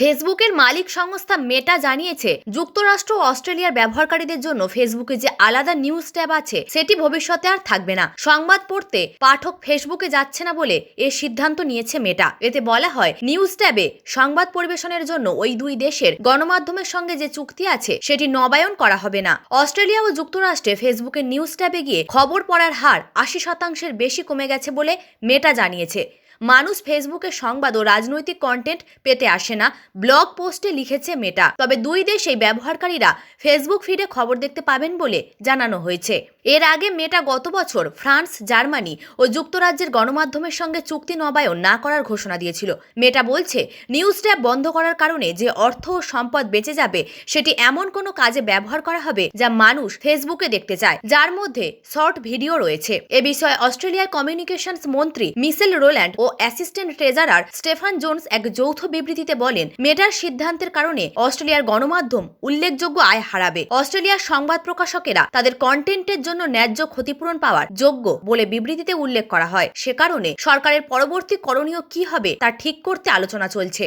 ফেসবুকের মালিক সংস্থা মেটা জানিয়েছে, যুক্তরাষ্ট্র ও অস্ট্রেলিয়ার ব্যবহারকারীদের জন্য ফেসবুকে যে আলাদা নিউজ ট্যাব আছে, সেটি ভবিষ্যতে আর থাকবে না। সংবাদ পড়তে পাঠক ফেসবুকে যাচ্ছে না বলে এ সিদ্ধান্ত নিয়েছে মেটা। এতে বলা হয়, নিউজ ট্যাবে সংবাদ পরিবেশনের জন্য ওই দুই দেশের গণমাধ্যমের সঙ্গে যে চুক্তি আছে, সেটি নবায়ন করা হবে না। অস্ট্রেলিয়া ও যুক্তরাষ্ট্রে ফেসবুকের নিউজ ট্যাবে গিয়ে খবর পড়ার হার আশি শতাংশের বেশি কমে গেছে বলে মেটা জানিয়েছে। মানুষ ফেসবুকে সংবাদ ও রাজনৈতিক কন্টেন্ট পেতে আসে না। ব্লগ পোস্টে লিখেছে মেটা। তবে দুই দেশেই ব্যবহারকারীরা ফেসবুক ফিডে খবর দেখতে পাবেন বলে জানানো হয়েছে। এর আগে মেটা গত বছর ফ্রান্স, জার্মানি ও যুক্তরাজ্যের গণমাধ্যমের সঙ্গে চুক্তি নবায়ন না করার ঘোষণা দিয়েছিল। মেটা বলছে নিউজ ট্যাব বন্ধ করার কারণে যে অর্থ ও সম্পদ বেঁচে যাবে, সেটি এমন কোনো কাজে ব্যবহার করা হবে যা মানুষ ফেসবুকে দেখতে চায়। যার মধ্যে শর্ট ভিডিও রয়েছে। এ বিষয়ে অস্ট্রেলিয়ার কমিউনিকেশনস মন্ত্রী মিসেল রোল্যান্ড ও অ্যাসিস্ট্যান্ট ট্রেজারার স্টেফান জোনস এক যৌথ বিবৃতিতে বলেন মেটার সিদ্ধান্তের কারণে অস্ট্রেলিয়ার গণমাধ্যম উল্লেখযোগ্য আয় হারাবে। অস্ট্রেলিয়ার সংবাদ প্রকাশকেরা তাদের কন্টেন্টের জন্য ন্যায্য ক্ষতিপূরণ পাওয়ার যোগ্য বলে বিবৃতিতে উল্লেখ করা হয়। সে কারণে সরকারের পরবর্তী করণীয় কি হবে তা ঠিক করতে আলোচনা চলছে।